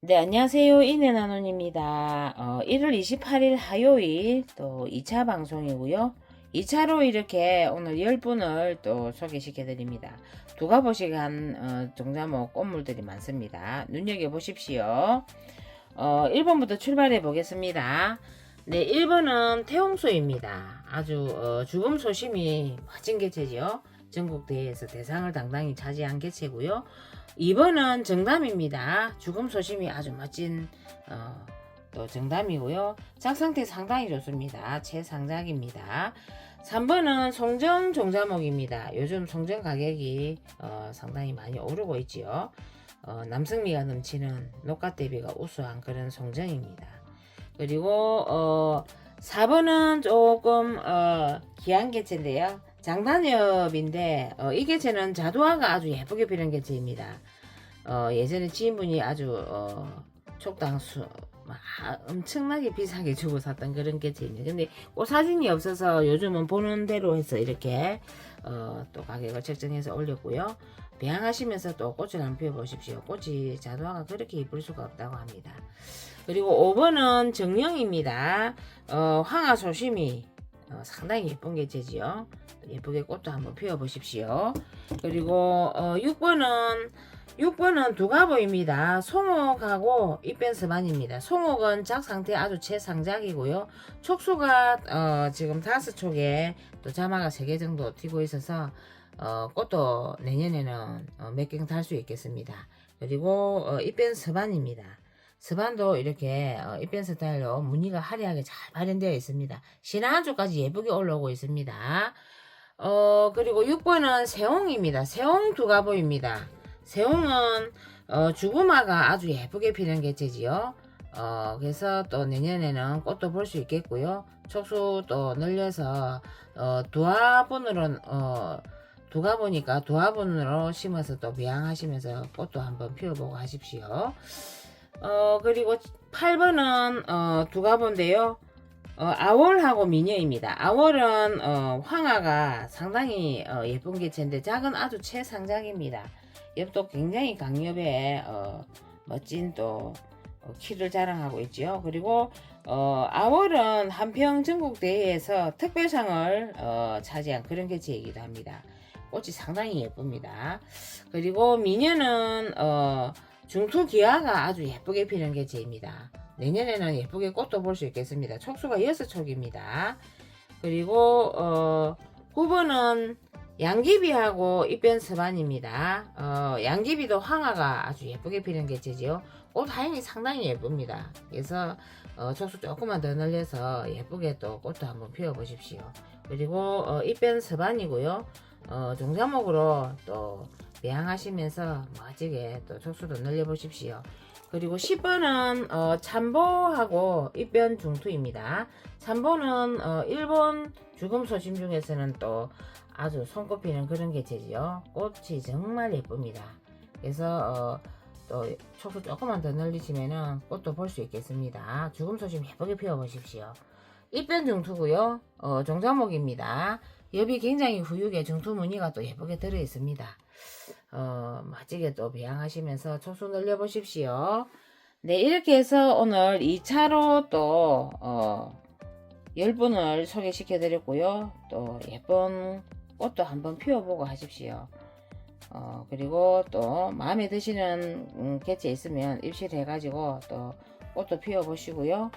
네, 안녕하세요. 이내나논입니다. 어, 1월 28일 화요일 또 2차 방송이고요. 2차로 이렇게 오늘 10분을 또 소개시켜 드립니다. 두 가 보시간 어, 종자목 꽃물들이 많습니다. 눈여겨보십시오. 어, 1번부터 출발해 보겠습니다. 네, 1번은 태홍소입니다. 아주 어, 죽음 소심이 멋진 개체죠. 전국 대회에서 대상을 당당히 차지한 개체고요. 2번은 정담입니다. 죽음 소심이 아주 멋진 어, 또 정담이고요. 작 상태 상당히 좋습니다. 최상작입니다. 3번은 송정 종자목입니다. 요즘 송정 가격이 어, 상당히 많이 오르고 있지요. 어, 남성미가 넘치는 녹화 대비가 우수한 그런 송정입니다. 그리고 어, 4번은 조금 어, 귀한 개체인데요. 장단엽인데 어, 이 개체는 자두화가 아주 예쁘게 피는 개체입니다. 어, 예전에 지인분이 아주 어, 촉당수 막 엄청나게 비싸게 주고 샀던 그런 개체입니다. 근데 꽃 사진이 없어서 요즘은 보는 대로 해서 이렇게 어, 또 가격을 책정해서 올렸고요. 배양하시면서 또 꽃을 한번 피워보십시오. 꽃이 자두화가 그렇게 예쁠 수가 없다고 합니다. 그리고 5번은 정령입니다. 어, 황화 소심이 어, 상당히 예쁜 개체지요. 예쁘게 꽃도 한번 피워보십시오. 그리고 어, 6번은 6번은 두가보입니다. 송옥하고 잎변스반입니다. 송옥은 작 상태 아주 최상작이고요. 촉수가 어, 지금 다섯 촉에 또 자마가 세개 정도 튀고 있어서 어, 꽃도 내년에는 어, 몇갱 달 수 있겠습니다. 그리고 어, 잎변 서반입니다. 서반도 이렇게 어, 잎변 스타일로 무늬가 화려하게 잘 발현되어 있습니다. 신화 한 쪽까지 예쁘게 올라오고 있습니다. 어, 그리고 6번은 세홍입니다. 세홍 두가보입니다. 세홍은 어, 주구마가 아주 예쁘게 피는 개체지요. 어, 그래서 또 내년에는 꽃도 볼 수 있겠고요. 촉수도 늘려서 어, 두화분으로 어, 두가 보니까 두화분으로 심어서 또 배양하시면서 꽃도 한번 피워보고 하십시오. 어, 그리고 8번은 어, 두가본데요. 어, 아월하고 미녀입니다. 아월은 어, 황화가 상당히 어, 예쁜 개체인데 작은 아주 최상작입니다. 엽도 굉장히 강엽에 어, 멋진 또 어, 키를 자랑하고 있죠. 그리고 어, 아월은 한평 전국 대회에서 특별상을 어, 차지한 그런 개체이기도 합니다. 꽃이 상당히 예쁩니다. 그리고 미녀는 어, 중투 기화가 아주 예쁘게 피는 개체입니다. 내년에는 예쁘게 꽃도 볼 수 있겠습니다. 촉수가 6촉입니다. 그리고 어, 9번은 양귀비하고 잎변 서반입니다. 어, 양귀비도 황화가 아주 예쁘게 피는 개체지요. 꽃 하얀이 상당히 예쁩니다. 그래서 어, 촉수 조금만 더 늘려서 예쁘게 또 꽃도 한번 피워보십시오. 그리고 어, 잎변 서반이고요. 어, 종자목으로 또 배양하시면서 멋지게 또 촉수도 늘려보십시오. 그리고 10번은 어, 참보하고 입변 중투입니다. 참보는 어, 일본 죽음 소심 중에서는 또 아주 손꼽히는 그런 개체지요. 꽃이 정말 예쁩니다. 그래서 어, 또 촉수 조금만 더 늘리시면은 꽃도 볼 수 있겠습니다. 죽음 소심 예쁘게 피워보십시오. 입변 중투고요. 어, 종자목입니다. 엽이 굉장히 후육에 중투 무늬가 또 예쁘게 들어 있습니다. 어, 멋지게 또 배양하시면서 촉수 늘려보십시오. 네, 이렇게 해서 오늘 2차로 또, 어, 10분을 소개시켜 드렸고요. 또 예쁜 꽃도 한번 피워보고 하십시오. 어, 그리고 또 마음에 드시는 음, 개체 있으면 입실해가지고 또 꽃도 피워보시고요.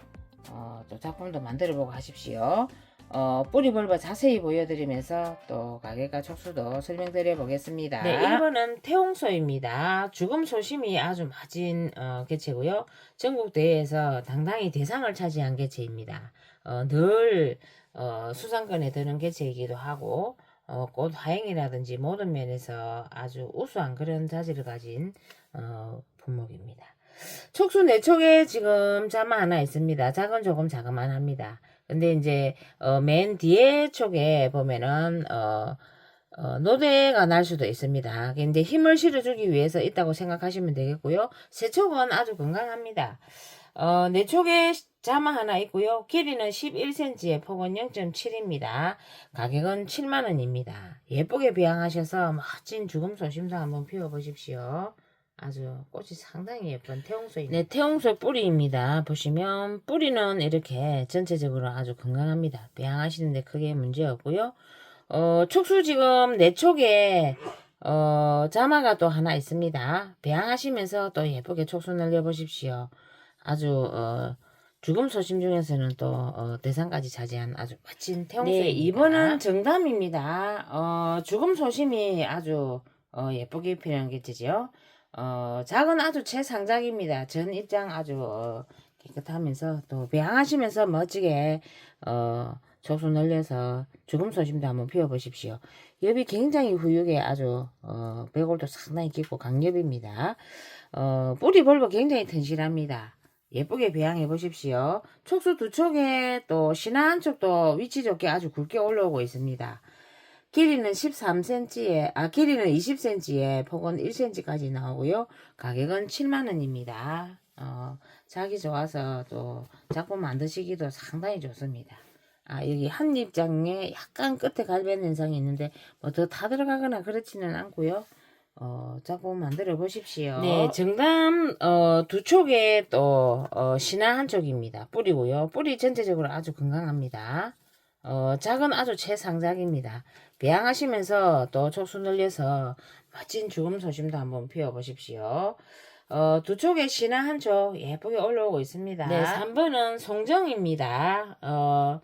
어, 또 작품도 만들어보고 하십시오. 어, 뿌리 벌버 자세히 보여드리면서 또 가게가 촉수도 설명드려 보겠습니다. 네, 1번은 태홍소입니다. 죽음 소심이 아주 맞은 어, 개체고요. 전국 대회에서 당당히 대상을 차지한 개체입니다. 어, 늘 어, 수상권에 드는 개체이기도 하고 어, 꽃 화행이라든지 모든 면에서 아주 우수한 그런 자질을 가진 어, 품목입니다. 촉수 내촉에 지금 자마 하나 있습니다. 작은 조금 자그만합니다. 근데 이제 어, 맨 뒤에 쪽에 보면은 어, 어, 노대가 날 수도 있습니다. 근데 힘을 실어주기 위해서 있다고 생각하시면 되겠고요. 세 촉은 아주 건강합니다. 어, 내 촉에 자마 하나 있고요. 길이는 11cm에 폭은 0.7입니다. 가격은 7만원입니다. 예쁘게 배양하셔서 멋진 죽음 소심도 한번 피워보십시오. 아주 꽃이 상당히 예쁜 태홍소입니다. 네, 태홍소 뿌리입니다. 보시면 뿌리는 이렇게 전체적으로 아주 건강합니다. 배양하시는데 크게 문제 없고요. 어, 촉수 지금 내 촉에 어, 자마가 또 하나 있습니다. 배양하시면서 또 예쁘게 촉수 늘려보십시오. 아주 어, 죽음 소심 중에서는 또 어, 대상까지 차지한 아주 멋진 태홍소입니다. 네, 이번은 정담입니다. 어, 죽음 소심이 아주 어, 예쁘게 표현한 게지요. 어, 작은 아주 최상작입니다. 전 입장 아주 어, 깨끗하면서 또 배양하시면서 멋지게 어, 촉수 늘려서 죽음 소심도 한번 피워보십시오. 엽이 굉장히 후육에 아주 어, 배골도 상당히 깊고 강엽입니다. 어, 뿌리 볼보 굉장히 튼실합니다. 예쁘게 배양해 보십시오. 촉수 두 촉에 또 신화 한 촉도 위치 좋게 아주 굵게 올라오고 있습니다. 길이는 13cm에, 아, 길이는 20cm에 폭은 1cm까지 나오고요. 가격은 7만원입니다. 어, 자기 좋아서 또 작품 만드시기도 상당히 좋습니다. 아, 여기 한 입장에 약간 끝에 갈변 현상이 있는데, 뭐 더 다 들어가거나 그렇지는 않고요. 어, 작품 만들어 보십시오. 네, 정담, 어, 두 촉에 또, 어, 신화 한 촉입니다. 뿌리고요. 뿌리 전체적으로 아주 건강합니다. 어, 작은 아주 최상작입니다. 배양하시면서 또 촉수 늘려서 멋진 죽음 소심도 한번 피워보십시오. 어, 두 촉에 신화 한촉 예쁘게 올라오고 있습니다. 네, 3번은 송정입니다. 어,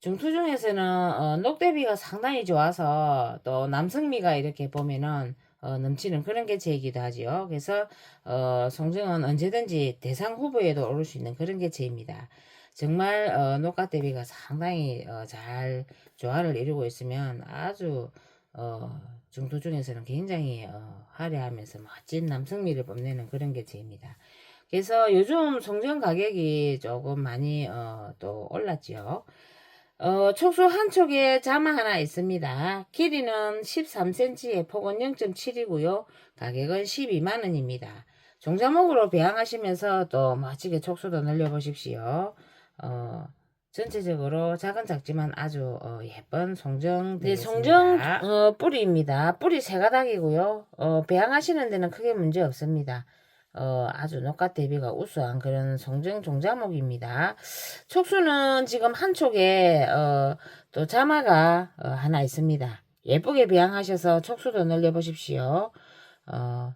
중투 중에서는 어, 녹대비가 상당히 좋아서 또 남성미가 이렇게 보면은 어, 넘치는 그런 개체이기도 하지요. 그래서 어, 송정은 언제든지 대상 후보에도 오를 수 있는 그런 개체입니다. 정말 어, 녹가 대비가 상당히 어, 잘 조화를 이루고 있으면 아주 어, 중투 중에서는 굉장히 어, 화려하면서 멋진 남성미를 뽐내는 그런 개체입니다. 그래서 요즘 송정 가격이 조금 많이 어, 또 올랐지요. 어, 촉수 한 촉에 자마 하나 있습니다. 길이는 13cm에 폭은 0.7이고요. 가격은 12만원입니다. 종자목으로 배양하시면서 또 멋지게 촉수도 늘려보십시오. 어, 전체적으로 작은 작지만 아주 어, 예쁜 송정 네, 송정 어, 뿌리입니다. 뿌리 세 가닥이고요. 어, 배양하시는 데는 크게 문제 없습니다. 어, 아주 녹가 대비가 우수한 그런 송정 종자목입니다. 촉수는 지금 한 촉에 어, 또 자마가 어, 하나 있습니다. 예쁘게 배양하셔서 촉수도 늘려보십시오. 어,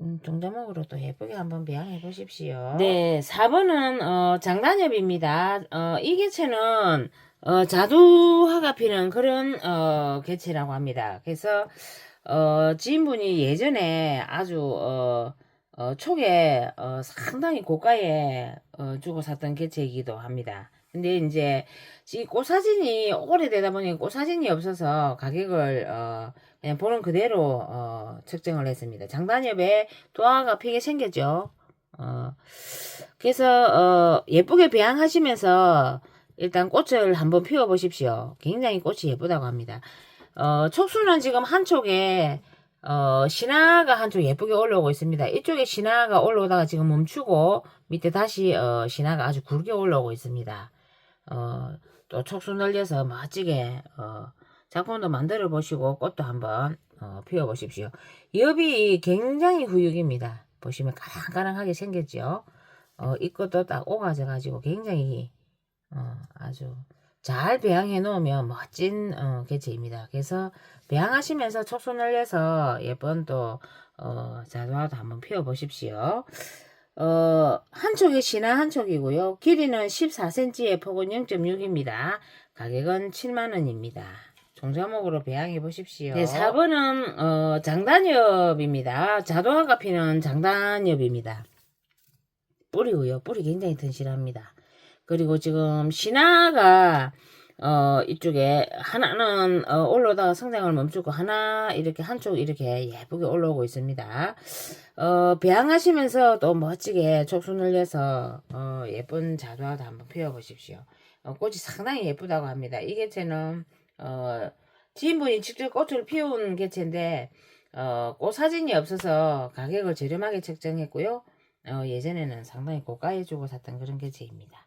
음, 종자목으로 또 예쁘게 한번 배양해 보십시오. 네, 4번은 어, 장단엽입니다. 어, 이 개체는 어, 자두화가 피는 그런 어, 개체라고 합니다. 그래서 어, 지인분이 예전에 아주 어, 어, 촉에 어, 상당히 고가에 어, 주고 샀던 개체이기도 합니다. 근데 이제 이 꽃사진이 오래되다 보니 꽃사진이 없어서 가격을 어, 그냥 보는 그대로 어, 측정을 했습니다. 장단엽에 도화가 피게 생겼죠. 어, 그래서 어, 예쁘게 배양하시면서 일단 꽃을 한번 피워 보십시오. 굉장히 꽃이 예쁘다고 합니다. 어, 촉수는 지금 한 촉에 어, 신화가 한쪽 예쁘게 올라오고 있습니다. 이쪽에 신화가 올라오다가 지금 멈추고 밑에 다시 어, 신화가 아주 굵게 올라오고 있습니다. 어, 또 촉수 늘려서 멋지게 어, 작품도 만들어 보시고 꽃도 한번 어, 피워 보십시오. 엽이 굉장히 후육입니다. 보시면 가랑가랑하게 생겼죠. 어, 이 꽃도 딱 오가져 가지고 굉장히 어, 아주 잘 배양해 놓으면 멋진 어, 개체입니다. 그래서 배양하시면서 촉수 늘려서 예쁜 또 어, 자두화도 한번 피워 보십시오. 어, 한 촉이 신화 한 촉이고요. 길이는 14cm에 폭은 0.6입니다. 가격은 7만원입니다. 종자목으로 배양해 보십시오. 네, 4번은 어, 장단엽입니다. 자두화가 피는 장단엽입니다. 뿌리고요. 뿌리 굉장히 튼실합니다. 그리고 지금 신화가 어 이쪽에 하나는 어, 올라오다가 성장을 멈추고 하나 이렇게 한쪽 이렇게 예쁘게 올라오고 있습니다. 어 배양하시면서 또 멋지게 촉수 늘려서 어 예쁜 자두화도 한번 피워보십시오. 어, 꽃이 상당히 예쁘다고 합니다. 이 개체는 어 지인분이 직접 꽃을 피운 개체인데 어, 꽃 사진이 없어서 가격을 저렴하게 책정했고요. 어, 예전에는 상당히 고가에 주고 샀던 그런 개체입니다.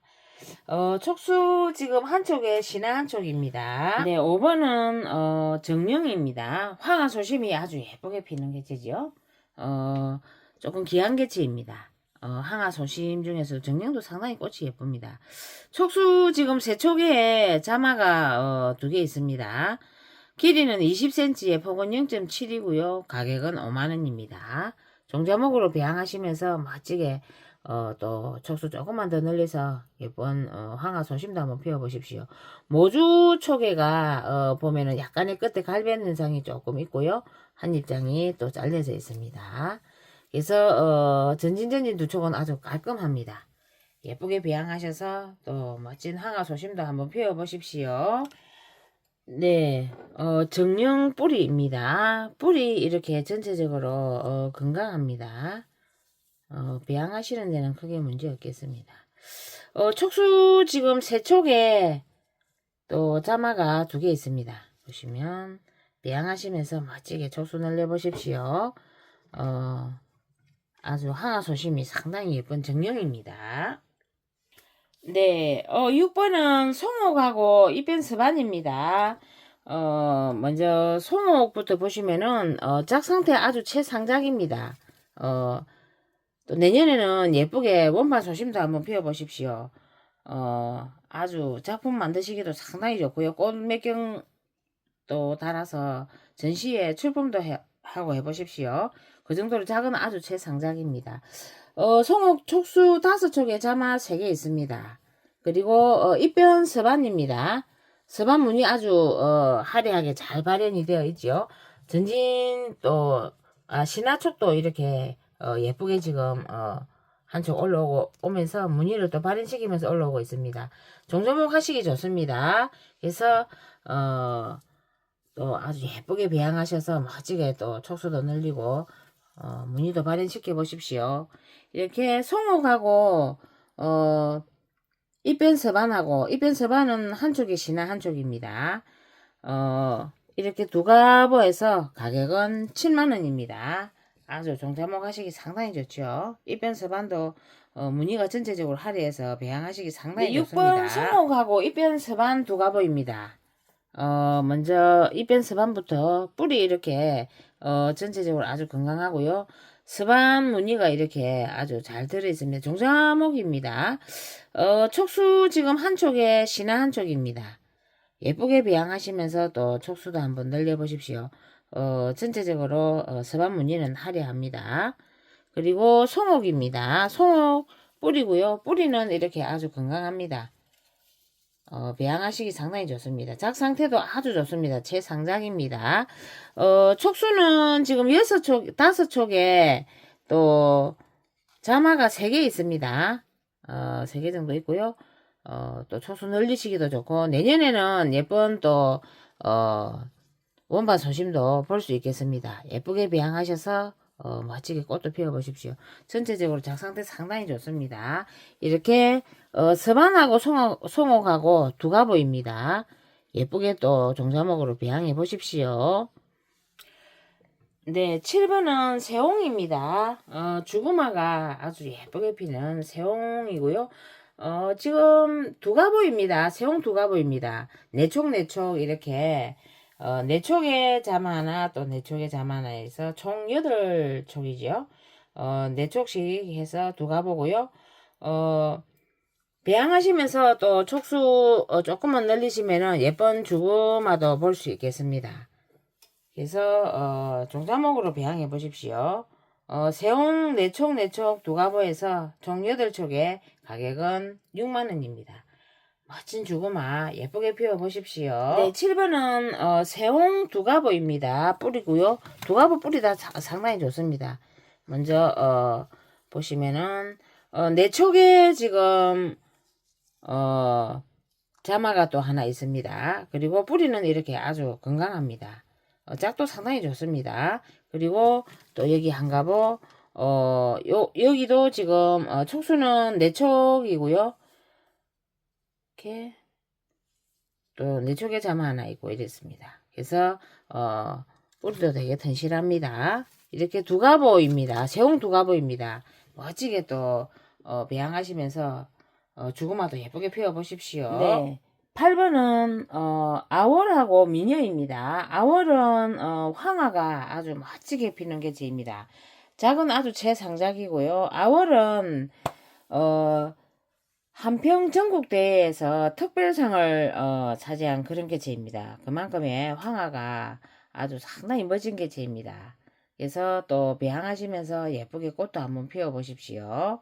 어, 촉수 지금 한쪽에 신화 한쪽입니다. 네, 5번은 어, 정령입니다. 화가 소심이 아주 예쁘게 피는 개체지요. 어, 조금 귀한 개체입니다. 어, 항아 소심 중에서 정령도 상당히 꽃이 예쁩니다. 촉수 지금 세 촉에 자마가 어, 두 개 있습니다. 길이는 20cm에 폭은 0.7이고요. 가격은 5만원입니다. 종자목으로 배양하시면서 멋지게 어, 또 촉수 조금만 더 늘려서 예쁜 어, 황화 소심도 한번 피워보십시오. 모주 초계가 어, 보면은 약간의 끝에 갈변 현상이 조금 있고요. 한 입장이 또 잘려져 있습니다. 그래서 어, 전진전진 두 촉은 아주 깔끔합니다. 예쁘게 배양하셔서 또 멋진 황화 소심도 한번 피워보십시오. 네, 어, 정령 뿌리입니다. 뿌리 이렇게 전체적으로 어, 건강합니다. 어, 배양하시는 데는 크게 문제 없겠습니다. 어, 촉수 지금 세 촉에 또 자마가 두 개 있습니다. 보시면 배양하시면서 멋지게 촉수 늘려보십시오. 어, 아주 하나 소심이 상당히 예쁜 정령입니다. 네, 어, 6번은 송옥하고 이변 스반입니다. 어, 먼저 송옥부터 보시면은, 어, 짝 상태 아주 최상작입니다. 어, 또 내년에는 예쁘게 원판 소심도 한번 피워보십시오. 어, 아주 작품 만드시기도 상당히 좋고요. 꽃 몇경또 달아서 전시에 출품도 해, 하고 해보십시오. 그 정도로 작은 아주 최상작입니다. 어, 송옥 촉수 다섯 촉에 자마 세 개 있습니다. 그리고 어, 입변 서반입니다. 서반 문이 아주 어, 화려하게 잘 발현이 되어 있죠. 전진 또 아, 신화촉도 이렇게 어, 예쁘게 지금 어, 한쪽 올라오고 오면서 무늬를 또 발현시키면서 올라오고 있습니다. 종조목 하시기 좋습니다. 그래서 어, 또 아주 예쁘게 배양하셔서 멋지게 또 촉수도 늘리고 어, 무늬도 발현시켜 보십시오. 이렇게 송옥하고 어, 입변 서반하고 입변 서반은 한쪽이 신화 한쪽입니다. 어, 이렇게 두 가보에서 가격은 7만원입니다. 아주 종자목 하시기 상당히 좋죠. 입변 서반도 어, 무늬가 전체적으로 화려해서 배양하시기 상당히 네, 좋습니다. 6번 송옥하고 입변 서반 두 가보입니다. 어, 먼저 입변 서반부터 뿌리 이렇게 어, 전체적으로 아주 건강하고요. 서반 무늬가 이렇게 아주 잘 들어있습니다. 종자목입니다. 어, 촉수 지금 한쪽에 신화 한쪽입니다. 예쁘게 배양하시면서 또 촉수도 한번 늘려보십시오. 어, 전체적으로 어, 서반 무늬는 화려합니다. 그리고 송옥입니다. 송옥 뿌리고요. 뿌리는 이렇게 아주 건강합니다. 어, 배양하시기 상당히 좋습니다. 작 상태도 아주 좋습니다. 최상작입니다. 어, 촉수는 지금 여섯 촉, 다섯 촉에 또 자마가 세개 있습니다. 어, 세개 정도 있고요. 어, 또 촉수 늘리시기도 좋고, 내년에는 예쁜 또, 어, 원반 소심도 볼 수 있겠습니다. 예쁘게 배양하셔서 어, 멋지게 꽃도 피워보십시오. 전체적으로 작상태 상당히 좋습니다. 이렇게 어, 서반하고 송옥, 송옥하고 두 가보입니다. 예쁘게 또 종자목으로 배양해 보십시오. 네, 7번은 새홍입니다. 어, 주구마가 아주 예쁘게 피는 새홍이고요. 어, 지금 두 가보입니다. 새홍 두 가보입니다. 내촉, 내촉, 이렇게, 어, 내촉에 잠 하나, 또 내촉에 잠 하나에서 총 8촉이죠. 어, 내촉씩 해서 두 가보고요. 어, 배양하시면서 또 촉수 어, 조금만 늘리시면은 예쁜 주구마도 볼 수 있겠습니다. 그래서 어, 종자목으로 배양해 보십시오. 어, 세홍 네촉 네촉 두 가보에서 총 8촉에 가격은 6만원입니다. 멋진 주구마 예쁘게 피워 보십시오. 네, 7번은 어, 세홍 두 가보입니다. 뿌리고요. 두 가보 뿌리 다 자- 상당히 좋습니다. 먼저 어, 보시면은 어, 네촉에 지금 어, 자마가 또 하나 있습니다. 그리고 뿌리는 이렇게 아주 건강합니다. 어, 짝도 상당히 좋습니다. 그리고 또 여기 한 가보, 어, 요, 여기도 지금, 어, 촉수는 네 촉이고요. 이렇게, 또네 촉에 자마 하나 있고 이랬습니다. 그래서, 어, 뿌리도 되게 튼실합니다. 이렇게 두 가보입니다. 세홍 두 가보입니다. 멋지게 또, 어, 배양하시면서, 어, 주구마도 예쁘게 피워보십시오. 네. 8번은 어, 아월하고 미녀입니다. 아월은 어, 황화가 아주 멋지게 피는 개체입니다. 작은 아주 최상작이고요. 아월은 어 한평 전국대회에서 특별상을 어, 차지한 그런 개체입니다. 그만큼의 황화가 아주 상당히 멋진 개체입니다. 그래서 또 배양하시면서 예쁘게 꽃도 한번 피워보십시오.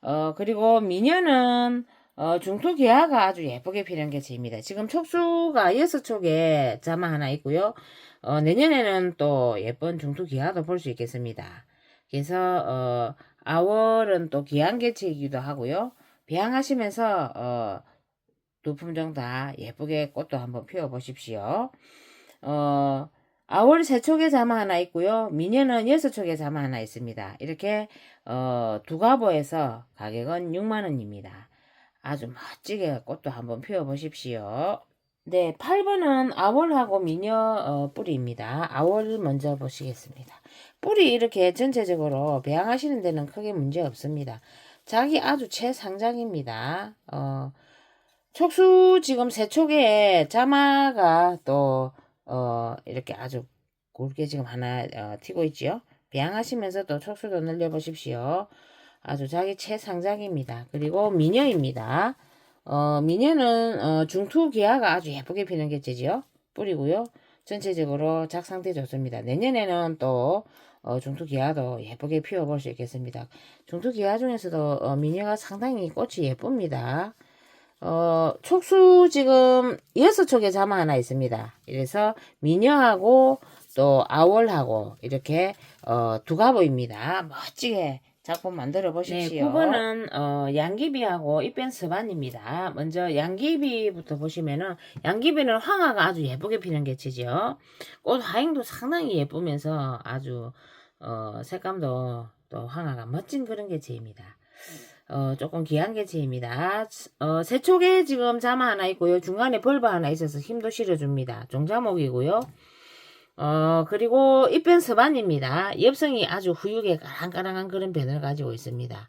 어, 그리고 미녀는 어, 중토기아가 아주 예쁘게 피는 개체입니다. 지금 촉수가 여섯 촉에 자마 하나 있고요. 어, 내년에는 또 예쁜 중토기아도 볼 수 있겠습니다. 그래서 어, 아월은 또 기한 개체이기도 하고요. 배양하시면서 어, 두 품종 다 예쁘게 꽃도 한번 피워보십시오. 어, 아월 세 촉의 자마 하나 있고요. 미녀는 여섯 촉의 자마 하나 있습니다. 이렇게 어, 두 가보에서 가격은 6만 원입니다. 아주 멋지게 꽃도 한번 피워보십시오. 네, 8번은 아월하고 미녀 어, 뿌리입니다. 아월 먼저 보시겠습니다. 뿌리 이렇게 전체적으로 배양하시는 데는 크게 문제 없습니다. 자기 아주 최상장입니다. 어, 촉수 지금 세 촉에 자마가 또, 어, 이렇게 아주 굵게 지금 하나 어, 튀고 있지요. 배양하시면서 또 촉수도 늘려보십시오. 아주 자기 최상장입니다. 그리고 미녀입니다. 어, 미녀는 어, 중투 기아가 아주 예쁘게 피는 개체지요. 뿌리고요. 전체적으로 작 상태 좋습니다. 내년에는 또 어, 중투 기아도 예쁘게 피워볼 수 있겠습니다. 중투 기아 중에서도 어, 미녀가 상당히 꽃이 예쁩니다. 어, 촉수 지금 여섯 촉에 자마 하나 있습니다. 이래서 미녀하고 또 아월하고 이렇게 어, 두 가보입니다. 멋지게 작품 만들어 보십시오. 네, 9번은 어, 양귀비하고 입변 서반입니다. 먼저 양귀비부터 보시면은 양귀비는 황화가 아주 예쁘게 피는 개체죠. 꽃 화행도 상당히 예쁘면서 아주 어, 색감도 또 황화가 멋진 그런 개체입니다. 어, 조금 귀한 개체입니다. 어, 세촉에 지금 자마 하나 있고요. 중간에 벌바 하나 있어서 힘도 실어줍니다. 종자목이고요. 어, 그리고 입변 서반입니다. 엽성이 아주 후육에 까랑까랑한 그런 변을 가지고 있습니다.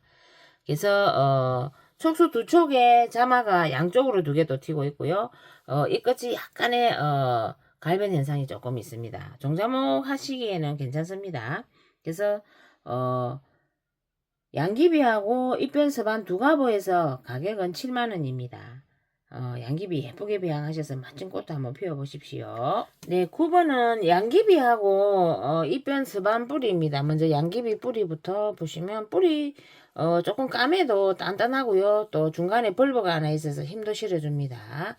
그래서, 어, 촉수 두 촉에 자마가 양쪽으로 두개또 튀고 있고요. 어, 이 끝이 약간의, 어, 갈변 현상이 조금 있습니다. 종자목 하시기에는 괜찮습니다. 그래서, 어, 양귀비하고 입변 서반 두 가보에서 가격은 7만원입니다. 어, 양귀비 예쁘게 배양하셔서 멋진 꽃도 한번 피워보십시오. 네, 9번은 양귀비하고 어, 잎변 스반 뿌리입니다. 먼저 양귀비 뿌리부터 보시면 뿌리 어, 조금 까매도 단단하고요. 또 중간에 벌버가 하나 있어서 힘도 실어줍니다.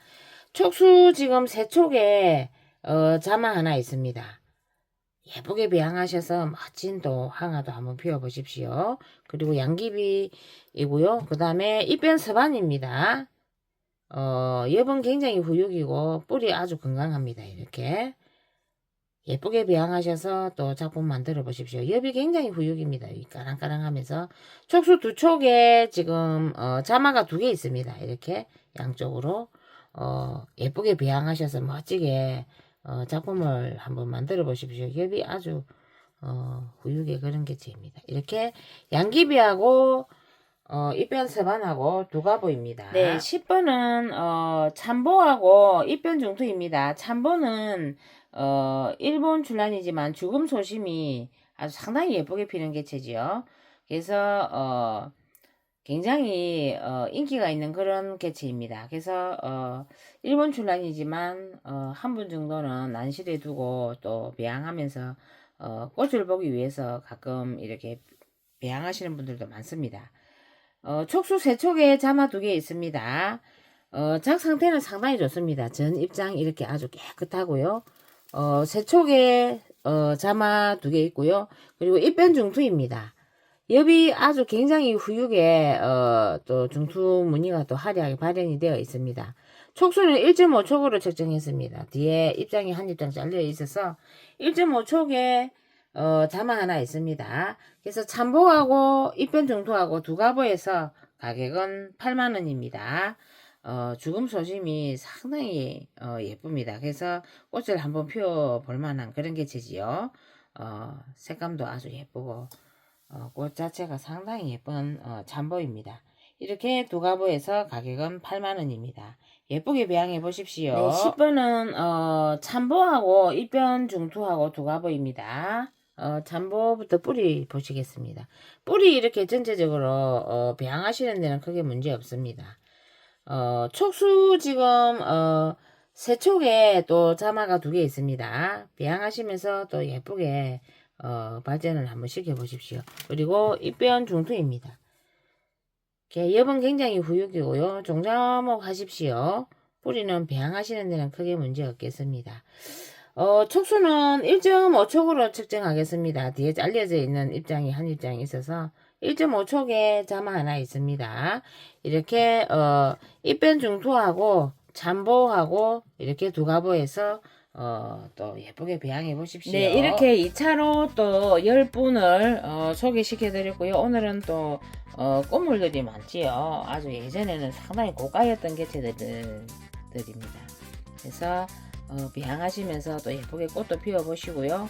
촉수 지금 세 촉에 어, 자마 하나 있습니다. 예쁘게 배양하셔서 멋진 또 항아도 한번 피워보십시오. 그리고 양귀비이고요. 그 다음에 잎변 서반입니다. 어, 엽은 굉장히 후육이고 뿌리 아주 건강합니다. 이렇게 예쁘게 배양하셔서 또 작품 만들어 보십시오. 엽이 굉장히 후육입니다. 까랑까랑하면서 촉수 두 촉에 지금 어, 자마가 두 개 있습니다. 이렇게 양쪽으로 어, 예쁘게 배양하셔서 멋지게 어, 작품을 한번 만들어 보십시오. 엽이 아주 어, 후육의 그런 개체입니다. 이렇게 양귀비하고 어, 입변 서반하고 두 가보입니다. 네, 10번은 어, 참보하고 입변 중투입니다. 참보는 어, 일본 출란이지만 죽음 소심이 아주 상당히 예쁘게 피는 개체지요. 그래서 어, 굉장히 어, 인기가 있는 그런 개체입니다. 그래서 어, 일본 출란이지만 어, 한 분 정도는 난실에 두고 또 배양하면서 어, 꽃을 보기 위해서 가끔 이렇게 배양하시는 분들도 많습니다. 어, 촉수 세 촉에 자마 두 개 있습니다. 어, 작 상태는 상당히 좋습니다. 전 입장 이렇게 아주 깨끗하고요. 어, 세 촉에 어, 자마 두 개 있고요. 그리고 입변 중투입니다. 엽이 아주 굉장히 후육에 어, 또 중투 무늬가 또 화려하게 발현이 되어 있습니다. 촉수는 1.5촉으로 측정했습니다. 뒤에 입장이 한 입장 잘려 있어서 1.5촉에 어, 자마 하나 있습니다. 그래서 참보하고 입변 중투하고 두 가보에서 가격은 8만원입니다. 어, 죽음 소심이 상당히 어, 예쁩니다. 그래서 꽃을 한번 피워볼 만한 그런 개체지요. 어, 색감도 아주 예쁘고 어, 꽃 자체가 상당히 예쁜 어, 참보입니다. 이렇게 두 가보에서 가격은 8만원입니다. 예쁘게 배양해 보십시오. 네, 10번은 어, 참보하고 입변 중투하고 두 가보입니다. 어, 잠보부터 뿌리 보시겠습니다. 뿌리 이렇게 전체적으로 어, 배양하시는 데는 크게 문제 없습니다. 어, 촉수 지금 어, 세 촉에 또 자마가 두 개 있습니다. 배양하시면서 또 예쁘게 어, 발전을 한번 시켜보십시오. 그리고 입변 중투입니다. 이렇게 엽은 굉장히 후육이고요. 종자목 하십시오. 뿌리는 배양하시는 데는 크게 문제 없겠습니다. 어, 촉수는 1.5촉으로 측정하겠습니다. 뒤에 잘려져 있는 입장이 한 입장이 있어서 1.5촉에 자마 하나 있습니다. 이렇게 어, 입변 중투하고 잠보하고 이렇게 두 가보에서 어, 또 예쁘게 배양해 보십시오. 네, 이렇게 2차로 또 10분을 어, 소개시켜 드렸고요. 오늘은 또 어, 꽃물들이 많지요. 아주 예전에는 상당히 고가였던 개체들입니다. 그래서 어, 배양하시면서 또 예쁘게 꽃도 피워 보시고요.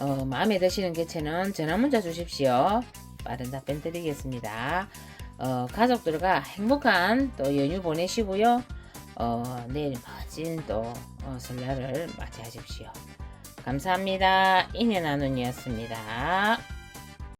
어, 마음에 드시는 개체는 전화 문자 주십시오. 빠른 답변 드리겠습니다. 어, 가족들과 행복한 또 연휴 보내시고요. 어, 내일 멋진 또 어, 설날을 맞이하십시오. 감사합니다. 인연 나눈이었습니다.